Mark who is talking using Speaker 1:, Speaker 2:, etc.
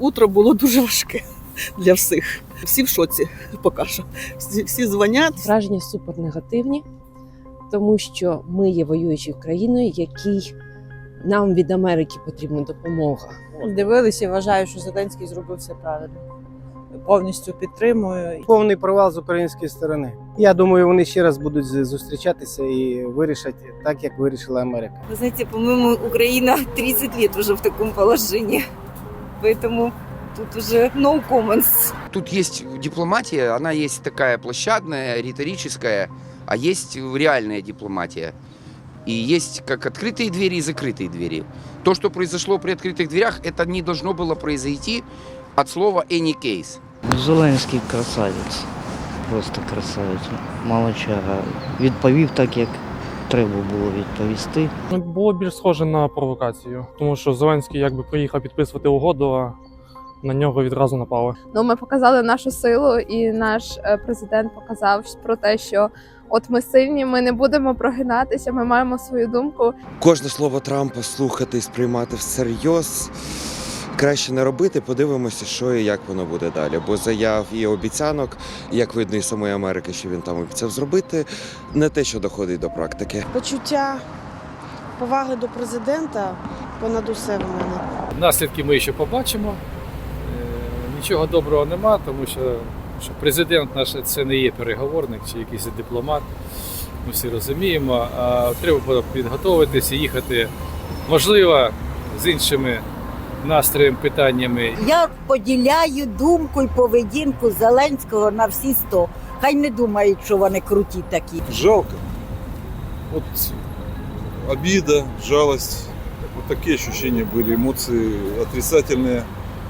Speaker 1: Утро було дуже важке для всіх. Всі в шоці поки що. Всі, всі дзвонять.
Speaker 2: Враження супернегативні, тому що ми є воюючою країною, якій нам від Америки потрібна допомога.
Speaker 3: Дивилися і вважаю, що Зеленський зробив все правильно. Повністю підтримую.
Speaker 4: повний провал з української сторони. Я думаю, вони ще раз будуть зустрічатися і вирішать так, як вирішила Америка.
Speaker 5: Вы знаете, по-моему, Украина 30 лет уже в таком положении. Поэтому тут уже no comments.
Speaker 6: Тут есть дипломатия, она есть такая площадная, риторическая, а есть реальная дипломатия. И есть как открытые двери и закрытые двери. То, что произошло при открытых дверях, это не должно было произойти от слова any case.
Speaker 7: Зеленський красавець. Просто красавець. Молодчага. Відповів так, як треба було відповісти.
Speaker 8: Ну, Було більш схоже на провокацію, тому що Зеленський якби приїхав підписувати угоду, а на нього відразу напали.
Speaker 9: Ну, ми показали нашу силу, і наш е, президент показав про те, що от ми сильні, ми не будемо прогинатися, ми маємо свою думку.
Speaker 10: кожне слово Трампа слухати і сприймати всерйоз. Краще не робити, подивимося, що і як воно буде далі. Бо заяв і обіцянок, як видно із самої Америки, що він там обіцяв зробити, не те, що доходить до практики.
Speaker 11: Почуття поваги до президента понад усе в мене.
Speaker 12: Наслідки ми ще побачимо. Е, Нічого доброго нема, тому що, що президент наш це не є переговорник чи якийсь дипломат. Ми всі розуміємо. А треба підготуватися, їхати, можливо, з іншими настроєм, питаннями.
Speaker 5: Я поділяю думку і поведінку Зеленського на всі сто. Хай не думають, що вони круті такі.
Speaker 13: Жалко. Вот обида, жалость. Вот такие ощущения были, эмоции отрицательные.